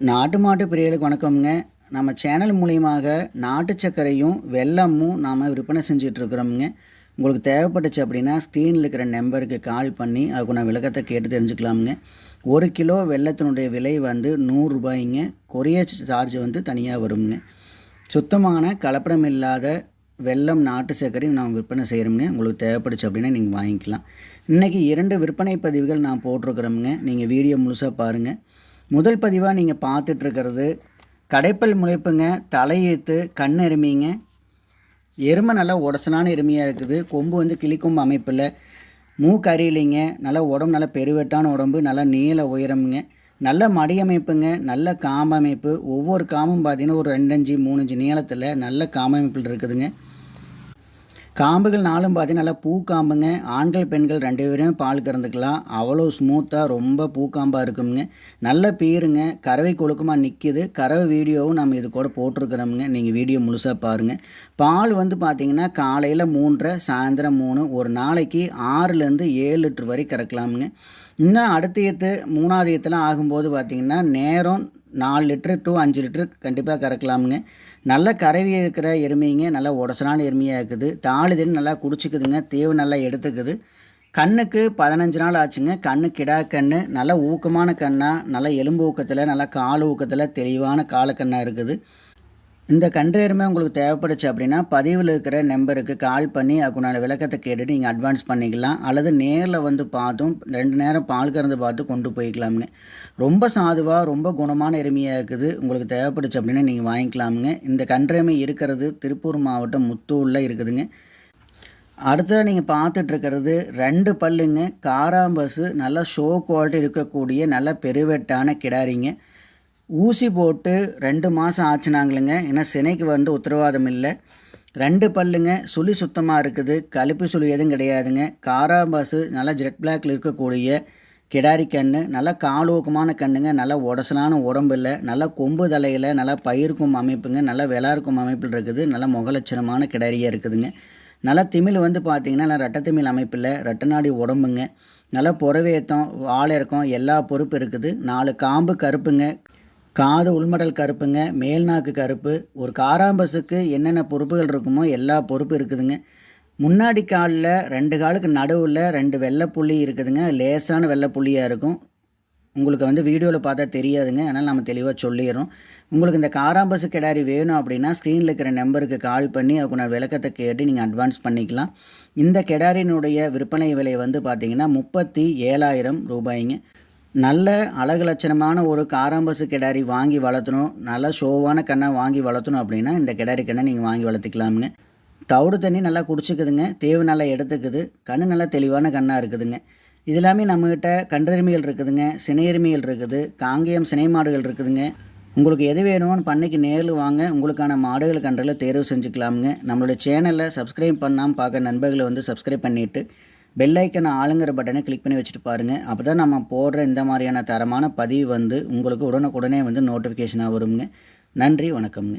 நாட்டு மாட்டு பிரியர்களுக்கு வணக்கம்ங்க. நம்ம சேனல் மூலியமாக நாட்டு சர்க்கரையும் வெல்லமும் நாம் விற்பனை செஞ்சிட்ருக்குறோமுங்க. உங்களுக்கு தேவைப்பட்டுச்சு அப்படின்னா ஸ்க்ரீனில் இருக்கிற நம்பருக்கு கால் பண்ணி அதுக்கு விளக்கத்தை கேட்டு தெரிஞ்சுக்கலாமுங்க. ஒரு கிலோ வெள்ளத்தினுடைய விலை வந்து நூறுரூபாய்ங்க கொரியர் சார்ஜ் வந்து தனியாக வருங்க. சுத்தமான கலப்படம் இல்லாத வெள்ளம் நாட்டு சர்க்கரையும் நாம் விற்பனை செய்கிறோமுங்க உங்களுக்கு தேவைப்படுச்சு அப்படின்னா நீங்கள் வாங்கிக்கலாம். இன்றைக்கி இரண்டு விற்பனை பதிவுகள் நான் போட்டிருக்கிறோமுங்க. நீங்கள் வீடியோ முழுசாக பாருங்கள் முதல் பதிவாக நீங்கள் பார்த்துட்ருக்கிறது கடைப்பல் முளைப்புங்க தலையீத்து கண் எருமைங்க. எருமை நல்லா உடசனான எருமையாக இருக்குது. கொம்பு வந்து கிளிக்கொம்பு அமைப்பில். மூக்கு அறியலைங்க நல்லா உடம்பு நல்லா பெருவெட்டான உடம்பு நல்லா நீள உயரமுங்க. நல்ல மடியமைப்புங்க நல்ல காம்பமைப்பு ஒவ்வொரு காமும் பார்த்தீங்கன்னா ஒரு ரெண்டஞ்சு மூணஞ்சு நீளத்தில் நல்ல காம்பமைப்பில் இருக்குதுங்க. காம்புகள் நாளும் பார்த்தீங்கன்னா நல்லா பூ காம்புங்க. ஆண்கள் பெண்கள் ரெண்டு பேரும் பால் கறந்துக்கலாம். அவ்வளோ ஸ்மூத்தாக ரொம்ப பூக்காம்பாக இருக்குங்க நல்ல பீருங்க. கறவை கொழுக்கமாக நிற்கிது கறவை வீடியோவும் நம்ம இது கூட போட்டிருக்கிறோமுங்க. நீங்கள் வீடியோ முழுசாக பாருங்கள் பால் வந்து பார்த்திங்கன்னா காலையில் மூன்றரை சாயந்தரம் மூணு ஒரு நாளைக்கு ஆறுலேருந்து ஏழு லிட்டர் வரை கறக்கலாமுங்க. இன்னும் அடுத்த ஏற்று மூணாவது ஏற்றுலாம் ஆகும்போது பார்த்திங்கன்னா நேரம் நாலு லிட்ரு டு அஞ்சு லிட்ரு கண்டிப்பாக கறக்கலாமுங்க. நல்ல கரவி இருக்கிற எருமைங்க நல்லா உடசலான எருமையாக இருக்குது. தாலி நல்லா குடிச்சிக்குதுங்க. தேவு நல்லா எடுத்துக்குது. கண்ணுக்கு பதினஞ்சு நாள் ஆச்சுங்க. கண்ணு கிடா கண்ணு. நல்ல ஊக்கமான கண்ணாக நல்ல எலும்பு ஊக்கத்தில் நல்ல கால ஊக்கத்தில் தெளிவான காலக்கண்ணாக இருக்குது. இந்த கன்றேருமே உங்களுக்கு தேவைப்படுச்சு அப்படின்னா பதிவில் இருக்கிற நம்பருக்கு கால் பண்ணி அதுக்குண்டான விளக்கத்தை கேட்டுட்டு நீங்கள் அட்வான்ஸ் பண்ணிக்கலாம். அல்லது நேரில் வந்து பார்த்தும் ரெண்டு நேரம் பால் கறந்து பார்த்து கொண்டு போய்க்கலாம்னு ரொம்ப சாதுவாக ரொம்ப குணமான எருமையாக இருக்குது. உங்களுக்கு தேவைப்படுச்சு அப்படின்னா நீங்கள் வாங்கிக்கலாமுங்க. இந்த கன்றேமை இருக்கிறது திருப்பூர் மாவட்டம் முத்தூரில் இருக்குதுங்க. அடுத்தது நீங்கள் பார்த்துட்ருக்கிறது ரெண்டு பல்லுங்க. காராம்பஸு நல்லா ஷோ குவாலிட்டி இருக்கக்கூடிய நல்ல பெருவெட்டான கிடாரிங்க. ஊசி போட்டு ரெண்டு மாதம் ஆச்சுனாங்களுங்க. ஏன்னா சினைக்கு வந்து உத்தரவாதம் இல்லை. ரெண்டு பல்லுங்க சுழி சுத்தமாக இருக்குது. கழுப்பு சுழி எதுவும் கிடையாதுங்க. காராபாசு நல்லா ஜெட் பிளாக்ல இருக்கக்கூடிய கிடாரி கண்ணு நல்லா காலோக்கமான கண்ணுங்க நல்லா உடசலான உடம்பு இல்லை. நல்லா கொம்பு தலையில் நல்லா பயிருக்கும் அமைப்புங்க நல்லா விளாருக்கும் அமைப்பில் இருக்குது. நல்லா முகலட்சணமான கிடாரியாக இருக்குதுங்க. நல்லா திமிழ் வந்து பார்த்திங்கன்னா நல்லா ரெட்டத்திமிழ் அமைப்பில் ரெட்டநாடி உடம்புங்க. நல்லா புறவேத்தம் வாழை இருக்கும் எல்லா பொறுப்பு இருக்குது. நாலு காம்பு கருப்புங்க. காது உள்மடல் கருப்புங்க மேல்நாக்கு கருப்பு. ஒரு காராம்பஸுக்கு என்னென்ன பொறுப்புகள் இருக்குமோ எல்லா பொறுப்பு இருக்குதுங்க. முன்னாடி காலில் ரெண்டு காலுக்கு நடுவில் ரெண்டு வெள்ளைப்புள்ளி இருக்குதுங்க. லேசான வெள்ளைப்புள்ளியாக இருக்கும். உங்களுக்கு வந்து வீடியோவில் பார்த்தா தெரியாதுங்க. அதனால் நம்ம தெளிவாக சொல்லிடுறோம். உங்களுக்கு இந்த காராம்பசு கிடாரி வேணும் அப்படின்னா ஸ்க்ரீனில் இருக்கிற நம்பருக்கு கால் பண்ணி அதுக்கு நான் விளக்கத்தை கேட்டு நீங்கள் அட்வான்ஸ் பண்ணிக்கலாம். இந்த கெடாரினுடைய விற்பனை விலை வந்து பார்த்திங்கன்னா முப்பத்தி ஏழாயிரம் ரூபாய்ங்க. நல்ல அழகு லட்சணமான ஒரு காராம்பசு கிடாரி வாங்கி வளர்த்தணும். நல்ல ஷோவான கண்ணை வாங்கி வளர்த்தணும் அப்படின்னா இந்த கிடாரி கண்ணை நீங்கள் வாங்கி வளர்த்துக்கலாமுங்க. தவிடு தண்ணி நல்லா குடிச்சிக்குதுங்க. தேவு நல்லா எடுத்துக்குது. கண் நல்லா தெளிவான கண்ணாக இருக்குதுங்க. இது எல்லாமே நம்மக்கிட்ட கன்றெருமைகள் இருக்குதுங்க. சினையெருமைகள் இருக்குது. காங்கேயம் சினை மாடுகள் இருக்குதுங்க. உங்களுக்கு எது வேணுமோன்னு பண்ணைக்கு நேரில் வாங்க. உங்களுக்கான மாடுகள் கன்றில் தேர்வு செஞ்சுக்கலாமுங்க. நம்மளோட சேனலில் சப்ஸ்கிரைப் பண்ணாமல் பார்க்க நண்பர்களை வந்து சப்ஸ்கிரைப் பண்ணிவிட்டு பெல் ஐக்கன் ஆளுங்கிற பட்டனை கிளிக் பண்ணி வச்சுட்டு பாருங்கள் அப்போ தான் நம்ம போடுற இந்த மாதிரியான தரமான பதிவு வந்து உங்களுக்கு உடனுக்குடனே வந்து நோட்டிஃபிகேஷனாக வருங்க. நன்றி வணக்கம்ங்க.